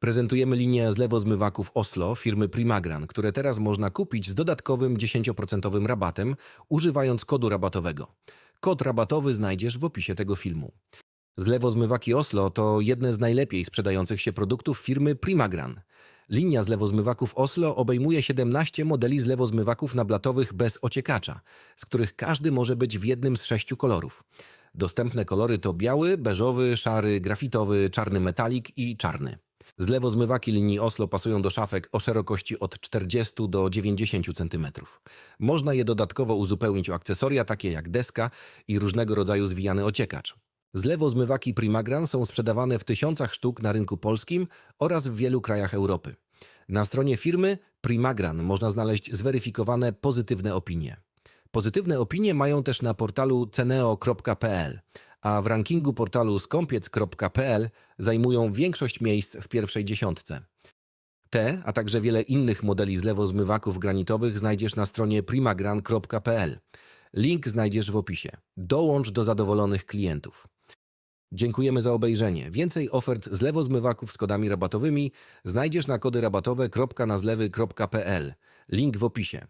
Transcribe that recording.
Prezentujemy linię zlewozmywaków Oslo firmy Primagran, które teraz można kupić z dodatkowym 10% rabatem, używając kodu rabatowego. Kod rabatowy znajdziesz w opisie tego filmu. Zlewozmywaki Oslo to jedne z najlepiej sprzedających się produktów firmy Primagran. Linia zlewozmywaków Oslo obejmuje 17 modeli zlewozmywaków nablatowych bez ociekacza, z których każdy może być w jednym z sześciu kolorów. Dostępne kolory to biały, beżowy, szary, grafitowy, czarny metalik i czarny. Zlewozmywaki linii Oslo pasują do szafek o szerokości od 40 do 90 cm. Można je dodatkowo uzupełnić o akcesoria takie jak deska i różnego rodzaju zwijany ociekacz. Zlewozmywaki Primagran są sprzedawane w tysiącach sztuk na rynku polskim oraz w wielu krajach Europy. Na stronie firmy Primagran można znaleźć zweryfikowane pozytywne opinie. Pozytywne opinie mają też na portalu ceneo.pl, a w rankingu portalu skąpiec.pl zajmują większość miejsc w pierwszej dziesiątce. Te, a także wiele innych modeli zlewozmywaków granitowych znajdziesz na stronie primagran.pl. Link znajdziesz w opisie. Dołącz do zadowolonych klientów. Dziękujemy za obejrzenie. Więcej ofert zlewozmywaków z kodami rabatowymi znajdziesz na kody rabatowe.nazlewy.pl. Link w opisie.